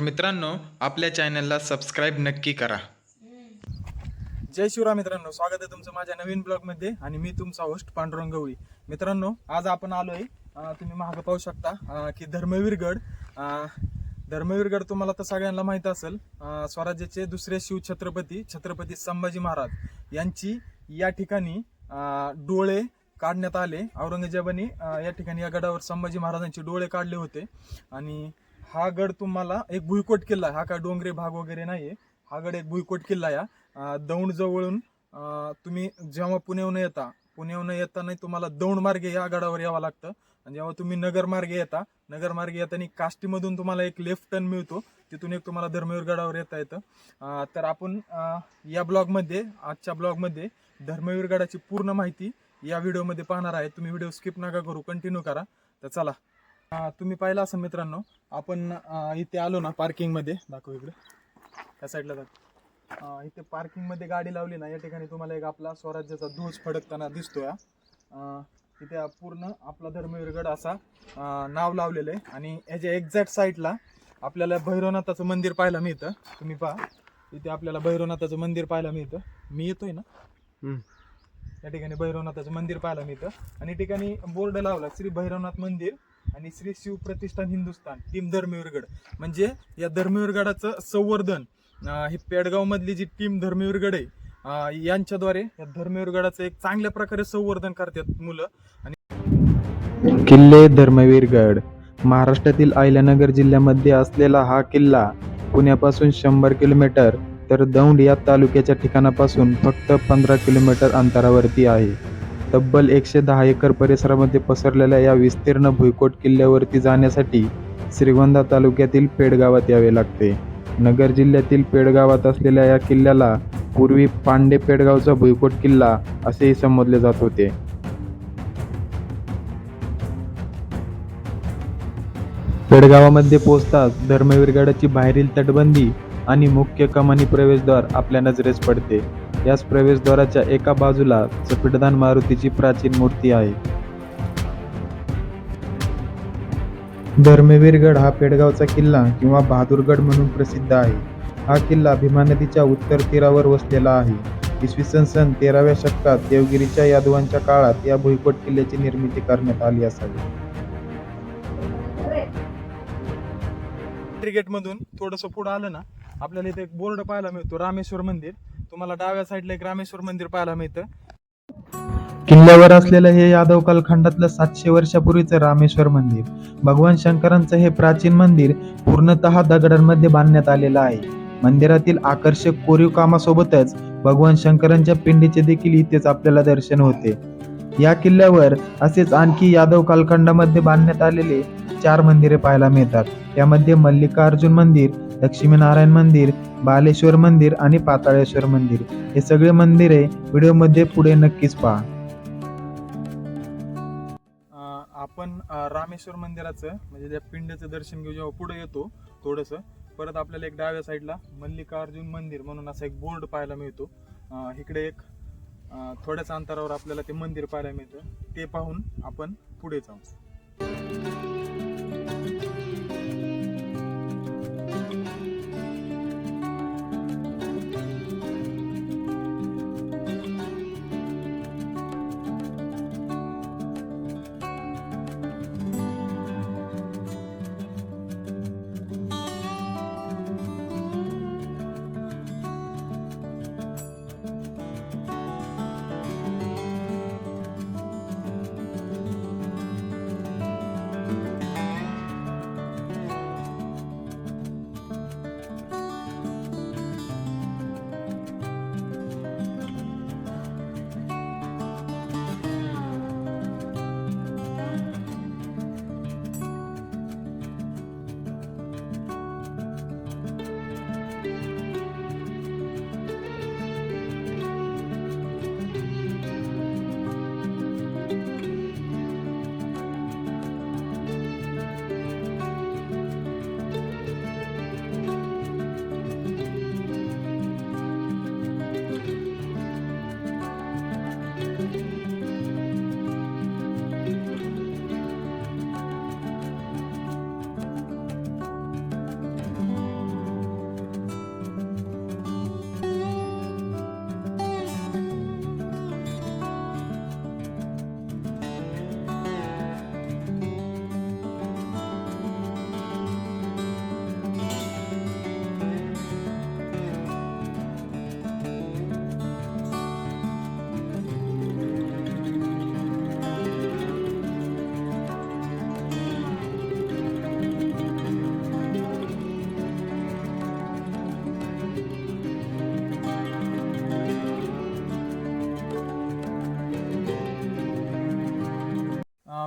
तर मित्रांनो आपल्या चॅनलला सबस्क्राईब नक्की करा. जय शिवराम मित्रांनो स्वागत आहे तुमचं माझ्या नवीन ब्लॉगमध्ये आणि मी तुमचा होस्ट पांडुरंग गवळी मित्रांनो आज आपण आलोय आहे तुम्ही महाग पाहू शकता की धर्मवीरगड धर्मवीरगड तुम्हाला तर सगळ्यांना माहीत असेल स्वराज्याचे दुसरे शिव छत्रपती छत्रपती संभाजी महाराज यांची या ठिकाणी डोळे काढण्यात आले. औरंगजेबाने या ठिकाणी या गडावर संभाजी महाराजांचे डोळे काढले होते. आणि हा गड तुम्हाला एक भुईकोट किल्ला आहे. हा काय डोंगरी भाग वगैरे नाही हा गड एक भुईकोट किल्ला या. दौंड जवळून तुम्ही जेव्हा पुण्याहून येता पुण्याहून येताना तुम्हाला दौंड मार्गे या गडावर यावं लागतं. आणि जेव्हा तुम्ही नगर मार्गे येता नगर मार्गे येताना काष्टीमधून तुम्हाला एक लेफ्ट टर्न मिळतो. तिथून एक तुम्हाला धर्मवीर गडावर येता येतं. तर आपण या ब्लॉगमध्ये आजच्या ब्लॉगमध्ये धर्मवीर गडाची पूर्ण माहिती या व्हिडिओमध्ये पाहणार आहे. तुम्ही व्हिडिओ स्किप नका करू कंटिन्यू करा. तर चला तुम्ही पाहिलं असेल मित्रांनो आपण इथे आलो ना पार्किंगमध्ये दाखव इकडे. त्या साईडला दाखव इथे पार्किंगमध्ये गाडी लावली ना या ठिकाणी तुम्हाला एक आपला स्वराज्याचा ध्वज फडकताना दिसतोय अं, तिथे पूर्ण आपला धर्मवीरगड असा नाव लावलेलं आहे. आणि याच्या एक्झॅक्ट साईडला आपल्याला भैरवनाथाचं मंदिर पाहायला मिळतं. तुम्ही पहा इथे आपल्याला भैरवनाथाचं मंदिर पाहायला मिळतं. मी येतोय ना? या ठिकाणी भैरवनाथाचं मंदिर पाहायला मिळतं. आणि या ठिकाणी बोर्ड लावला श्री भैरवनाथ मंदिर. आणि श्री शिव प्रतिष्ठान हिंदुस्थान टीम धर्मवीरगड. म्हणजे या धर्मवीरगडाचं संवर्धन हे ही जी टीम धर्मवीरगड आहे यांच्याद्वारे या धर्मवीरगडाचं एक चांगल्या प्रकारे संवर्धन करतात मुलं. आणि किल्ले धर्मवीरगड. महाराष्ट्रातील अहिल्यानगर जिल्ह्यामध्ये असलेला हा किल्ला पुण्यापासून शंभर किलोमीटर तर दौंड या तालुक्याच्या ठिकाणापासून फक्त पंधरा किलोमीटर अंतरावरती आहे. तब्बल एकशे दहा एकर परिसरामध्ये पसरलेल्या या विस्तीर्ण भुईकोट किल्ल्यावरती जाण्यासाठी श्रीगोंदा तालुक्यातील पेडगावात यावे लागते. नगर जिल्ह्यातील पेडगावात असलेल्या या किल्ल्याला पूर्वी पांडे पेडगावचा भुईकोट किल्ला असेही संबोधले जात होते. पेडगावामध्ये पोहोचताच धर्मवीरगडाची बाहेरील तटबंदी आणि मुख्य कमानी प्रवेशद्वार आपल्या नजरेस पडते. याच प्रवेशद्वाराच्या एका बाजूला चपिटदान मारुतीची प्राचीन मूर्ती आहे. धर्मवीरगड हा पेडगावचा किल्ला किंवा बहादूरगड म्हणून प्रसिद्ध आहे. हा किल्ला भीमा नदीच्या उत्तर तीरावर वसलेला आहे. इसवी सन सन तेराव्या शतकात देवगिरीच्या यादवांच्या काळात या भुईकोट किल्ल्याची निर्मिती करण्यात आली असावी. गेट मधून थोडंसं पुढं आलं ना आपल्याला इथे एक बोर्ड पाहायला मिळतो रामेश्वर मंदिर. तुम्हाला डाव्या साईडला एक रामेश्वर मंदिर पाहायला मिळतं. किल्ल्यावर असलेलं हे यादव कालखंडातलं सातशे वर्षापूर्वीचं रामेश्वर मंदिर. भगवान शंकरांचं हे प्राचीन मंदिर पूर्णतः दगडांमध्ये बांधण्यात आलेलं आहे. मंदिरातील आकर्षक कोरीव कामासोबतच भगवान शंकरांच्या पिंडीचे देखील इथेच आपल्याला दर्शन होते. या किल्ल्यावर असेच आणखी यादव कालखंडामध्ये बांधण्यात आलेले चार मंदिरे पाहायला मिळतात. यामध्ये मल्लिकार्जुन मंदिर लक्ष्मीनारायण मंदिर बालेश्वर मंदिर आणि पाताळेश्वर मंदिर. हे सगळे मंदिरे व्हिडिओमध्ये पुढे नक्कीच पहा. आपण रामेश्वर मंदिराचं म्हणजे त्या पिंडचं दर्शन घेऊ जेव्हा पुढे येतो थोडंसं परत आपल्याला एक डाव्या साईडला मल्लिकार्जुन मंदिर म्हणून असा एक बोर्ड पाहायला मिळतो. इकडे एक थोड्याच अंतरावर आपल्याला ते मंदिर पाहायला मिळतं. ते पाहून आपण पुढे जाऊ.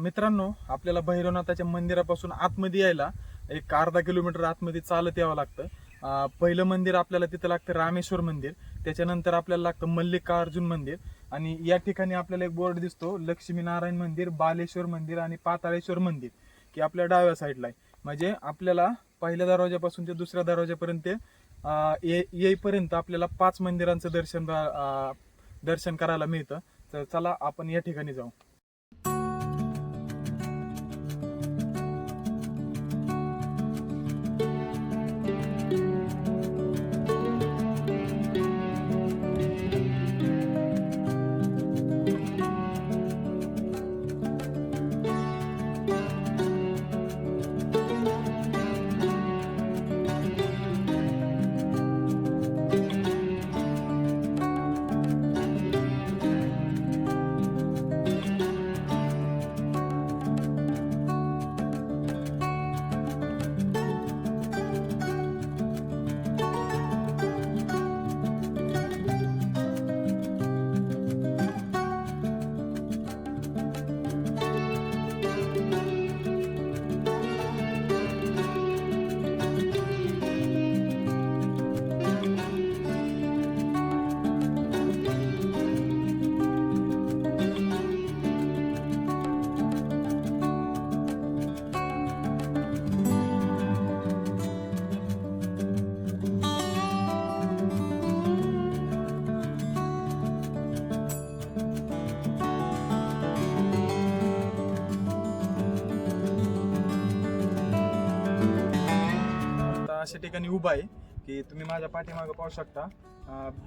मित्रांनो आपल्याला भैरवनाथाच्या मंदिरापासून आतमध्ये यायला एक अर्धा किलोमीटर आतमध्ये चालत यावं लागतं. पहिलं मंदिर आपल्याला तिथं लागतं रामेश्वर मंदिर त्याच्यानंतर आपल्याला लागतं मल्लिकार्जुन मंदिर आणि या ठिकाणी आपल्याला एक बोर्ड दिसतो लक्ष्मीनारायण मंदिर बालेश्वर मंदिर आणि पाताळेश्वर मंदिर की आपल्या डाव्या साईडला आहे. म्हणजे आपल्याला पहिल्या दरवाज्यापासून ते दुसऱ्या दरवाजापर्यंत ये येईपर्यंत आपल्याला पाच मंदिरांचं दर्शन दर्शन करायला मिळतं. तर चला आपण या ठिकाणी जाऊ. ठिकाणी उभा आहे की तुम्ही माझ्या पाठीमागं पाहू शकता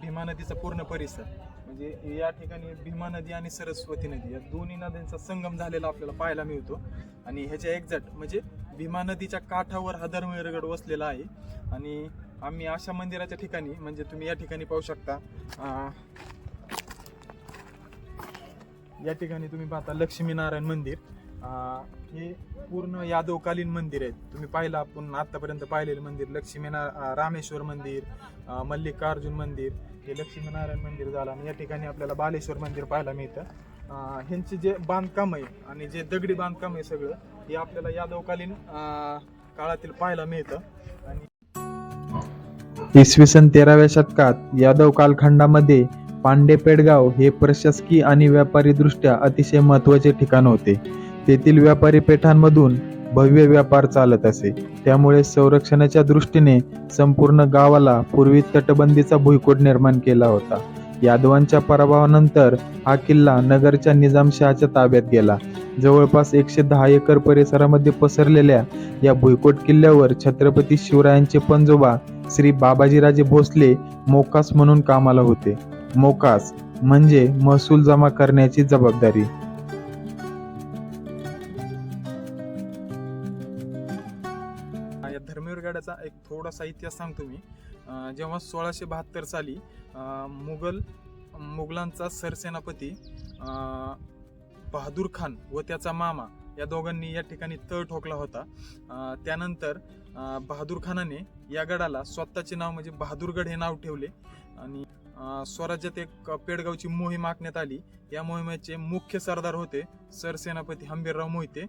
भीमा नदीचा पूर्ण परिसर. म्हणजे या ठिकाणी भीमा नदी आणि सरस्वती नदी या दोन्ही नद्यांचा संगम झालेला आपल्याला पाहायला मिळतो. आणि ह्याच्या एक्झॅक्ट म्हणजे भीमा नदीच्या काठावर हा धर्मवीरगड वसलेला आहे. आणि आम्ही अशा मंदिराच्या ठिकाणी म्हणजे तुम्ही या ठिकाणी पाहू शकता या ठिकाणी तुम्ही पाहता लक्ष्मीनारायण मंदिर. हे पूर्ण यादवकालीन मंदिर आहेत. तुम्ही पाहिलं आपण आतापर्यंत पाहिलेलं मंदिर लक्ष्मीना रामेश्वर मंदिर मल्लिकार्जुन मंदिर हे लक्ष्मीनारायण मंदिर झालं आणि या ठिकाणी आपल्याला बालेश्वर मंदिर पाहायला मिळतं. ह्यांचे जे बांधकाम आहे आणि जे दगडी बांधकाम आहे सगळं हे आपल्याला यादवकालीन काळातील पाहायला मिळतं. आणि इसवी सन तेराव्या शतकात यादव कालखंडामध्ये पांडे पेडगाव हे प्रशासकीय आणि व्यापारी दृष्ट्या अतिशय महत्त्वाचे ठिकाण होते. तेथील व्यापारी पेठांमधून भव्य व्यापार चालत असे. त्यामुळे संरक्षणाच्या दृष्टीने संपूर्ण गावाला पूर्वी तटबंदीचा भुईकोट निर्माण केला होता. यादवांच्या पराभवानंतर हा किल्ला नगरच्या निजामशहाच्या ताब्यात गेला. जवळपास एकशे दहा एकर परिसरामध्ये पसरलेल्या या भुईकोट किल्ल्यावर छत्रपती शिवरायांचे पंजोबा श्री बाबाजीराजे भोसले मोकास म्हणून कामाला होते. मोकास म्हणजे महसूल जमा करण्याची जबाबदारी. थोडासा इतिहास सांगतो मी. जेव्हा सोळाशे बहात्तर साली मुघल मुघलांचा सरसेनापती बहादूर खान व त्याचा मामा या दोघांनी या ठिकाणी तळ ठोकला होता. त्यानंतर बहादूर खानाने या गडाला स्वतःचे नाव म्हणजे बहादूरगड हे नाव ठेवले आणि स्वराज्यात एक पेडगावची मोहीम आखण्यात आली. या मोहिमेचे मुख्य सरदार होते सरसेनापती हंबीरराव मोहिते.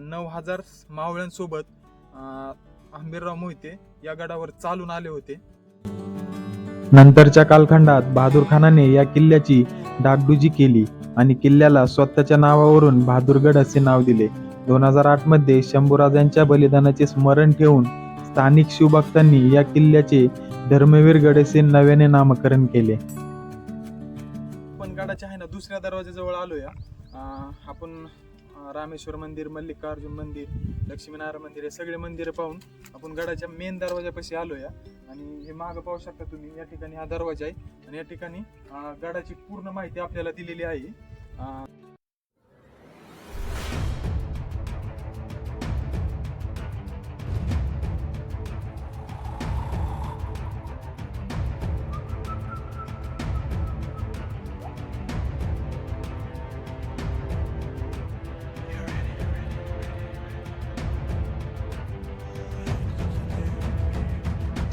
नऊ हजार मावळ्यांसोबत अं, हंबीरराव मोहिते या गडावर चालून आले होते. नंतरच्या कालखंडात बहादूर खानाने या किल्ल्याची डागडुजी केली आणि किल्ल्याला स्वतःच्या नावावरून बहादूरगड असे नाव दिले. दोन हजार आठमध्ये शंभूराजांच्या बलिदानाचे स्मरण ठेवून स्थानिक शिवभक्तांनी या किल्ल्याचे धर्मवीर गड असे नव्याने नामकरण केले. पण गडाच्या आहे ना दुसऱ्या दरवाजाजवळ आलो या आपण रामेश्वर मंदिर मल्लिकार्जुन मंदिर लक्ष्मीनारायण मंदिर हे सगळे मंदिरं पाहून आपण गडाच्या मेन दरवाजापाशी आलो या आणि हे मागं पाहू शकता तुम्ही या ठिकाणी हा दरवाजा आहे. आणि या ठिकाणी गडाची पूर्ण माहिती आपल्याला दिलेली आहे.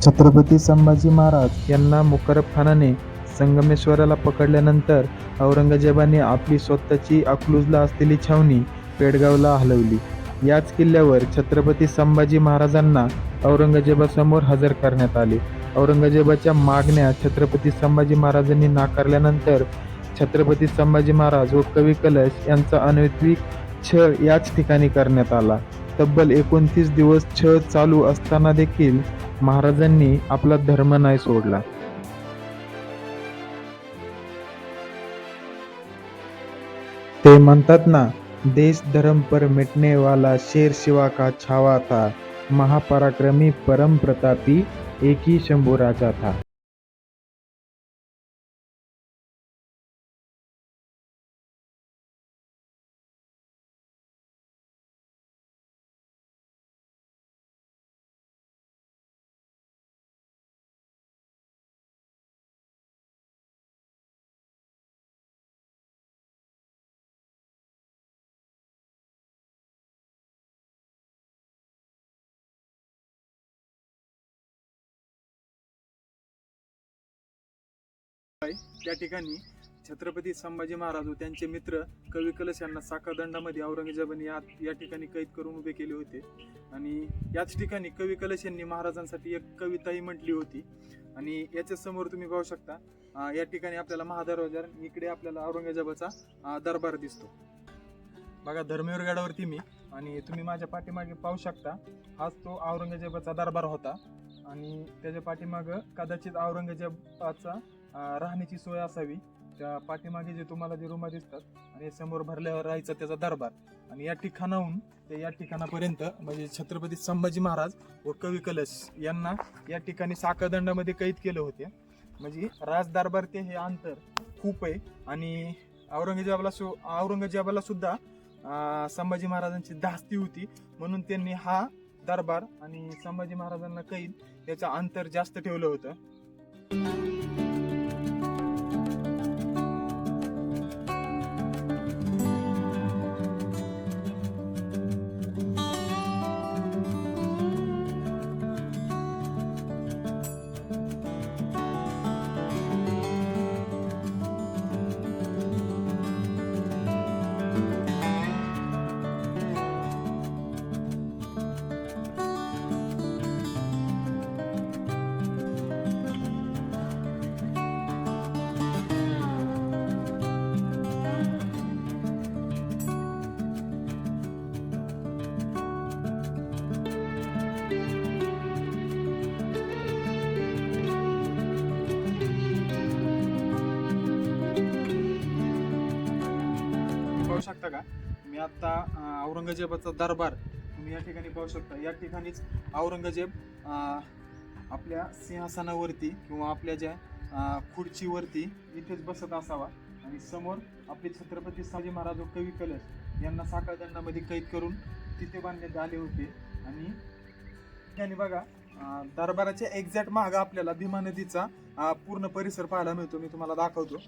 छत्रपती संभाजी महाराज यांना मुकरब खानाने संगमेश्वराला पकडल्यानंतर औरंगजेबाने आपली स्वतःची अकलूजला असलेली छावणी पेडगावला हलवली. याच किल्ल्यावर छत्रपती संभाजी महाराजांना औरंगजेबासमोर हजर करण्यात आले. औरंगजेबाच्या मागण्या छत्रपती संभाजी महाराजांनी नाकारल्यानंतर छत्रपती संभाजी महाराज व कवी कलश यांचा अनैतिक छळ याच ठिकाणी करण्यात आला. तब्बल एकोणतीस दिवस छळ चालू असताना देखील महाराजांनी आपला धर्म नाही सोडला. ते म्हणतात ना देश धर्म पर मिटने वाला शेर शिवा का छावा था महापराक्रमी परम प्रतापी एक ही शंभू राजा था. त्या ठिकाणी छत्रपती संभाजी महाराज व त्यांचे मित्र कवी कलश यांना साखरदंडामध्ये औरंगजेबाने या या ठिकाणी कैद करून उभे केले होते. आणि याच ठिकाणी कवी कलश यांनी महाराजांसाठी एक कविताही म्हटली होती. आणि याच्या समोर तुम्ही पाहू शकता या ठिकाणी आपल्याला महादरवाजार इकडे आपल्याला औरंगजेबाचा दरबार दिसतो. बघा धर्मवीर गडावरती मी आणि तुम्ही माझ्या पाठीमागे पाहू शकता हाच तो औरंगजेबाचा दरबार होता. आणि त्याच्या पाठीमागं कदाचित औरंगजेबाचा राहण्याची सोय असावी. त्या पाठीमागे जे तुम्हाला जे रुमा दिसतात आणि समोर भरल्यावर राहायचा त्याचा दरबार. आणि या ठिकाणाहून ते या ठिकाणापर्यंत म्हणजे छत्रपती संभाजी महाराज व कवी कलश यांना या ठिकाणी साखरदंडामध्ये कैद केलं होते. म्हणजे राज दरबार ते हे अंतर खूप आहे. आणि औरंगजेबाला सु औरंगजेबाला सुद्धा संभाजी महाराजांची धास्ती होती. म्हणून त्यांनी हा दरबार आणि संभाजी महाराजांना कैद याचं अंतर जास्त ठेवलं होतं. जागा का मी आता औरंगजेबाचा दरबार तुम्ही या ठिकाणी पाहू शकता. या ठिकाणीच औरंगजेब आपल्या सिंहासनावरती किंवा आपल्या ज्या खुर्चीवरती इथेच बसत असावा. आणि समोर आपले छत्रपती संभाजी महाराज व कवी कलश यांना साखळदंडामध्ये कैद करून तिथे बांधण्यात आले होते. आणि ठिकाणी बघा दरबाराच्या एक्झॅक्ट मागं आपल्याला भीमा नदीचा पूर्ण परिसर पाहायला मिळतो. मी तुम्हाला दाखवतो.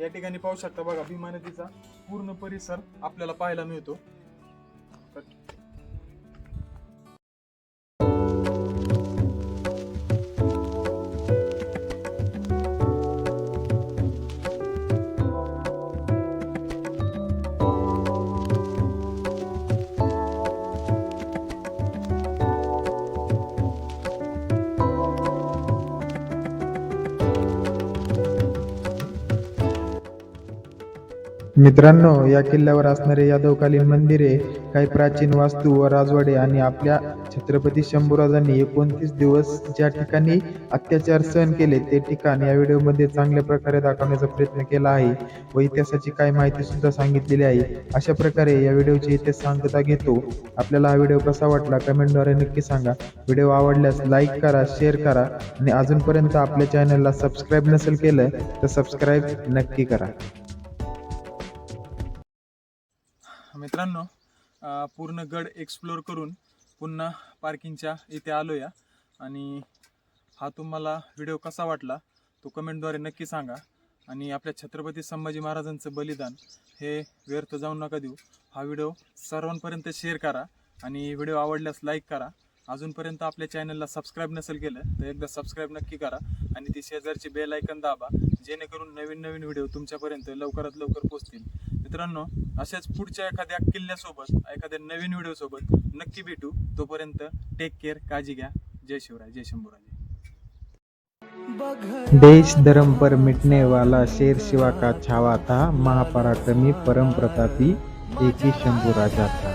या ठिकाणी पाहू शकता बघा भीमा नदीचा पूर्ण परिसर आपल्याला पाहायला मिळतो. मित्रांनो या किल्ल्यावर असणारे यादवकालीन मंदिरे काही प्राचीन वास्तू व राजवाडे आणि आपल्या छत्रपती शंभूराजांनी एकोणतीस दिवस ज्या ठिकाणी अत्याचार सहन केले ते ठिकाण या व्हिडिओमध्ये चांगल्या प्रकारे दाखवण्याचा प्रयत्न केला आहे व इतिहासाची काही माहिती सुद्धा सांगितलेली आहे. अशा प्रकारे या व्हिडिओची इतिहास सांगता घेतो. आपल्याला हा व्हिडिओ कसा वाटला कमेंटद्वारे नक्की सांगा. व्हिडिओ आवडल्यास लाईक करा शेअर करा आणि अजूनपर्यंत आपल्या चॅनलला सबस्क्राईब नसेल केलं तर सबस्क्राईब नक्की करा. मित्रांनो पूर्ण गड एक्सप्लोर करून पुन्हा पार्किंगच्या इथे आलो या आणि हा तुम्हाला व्हिडिओ कसा वाटला तो कमेंटद्वारे नक्की सांगा. आणि आपल्या छत्रपती संभाजी महाराजांचं बलिदान हे व्यर्थ जाऊ नका देऊ. हा व्हिडिओ सर्वांपर्यंत शेअर करा. आणि व्हिडिओ आवडल्यास लाईक करा. अजूनपर्यंत आपल्या चॅनलला सबस्क्राईब नसेल केलं तर एकदा सबस्क्राईब नक्की करा आणि ती शेजारची बेल ऐकन दाबा जेणेकरून नवीन नवीन व्हिडिओ तुमच्यापर्यंत लवकरात लवकर पोहोचतील. मित्रांनो अशाच पुढच्या एखाद्या किल्ल्यासोबत एखाद्या नवीन व्हिडिओसोबत नक्की भेटू. तोपर्यंत टेक केअर काळजी घ्या. जय शिवराय जय शंभूराजे. देश धर्म पर मिटने वाला शेर शिवा का छावा था महापराक्रमी परम प्रतापी एक ही शंभू राजा था.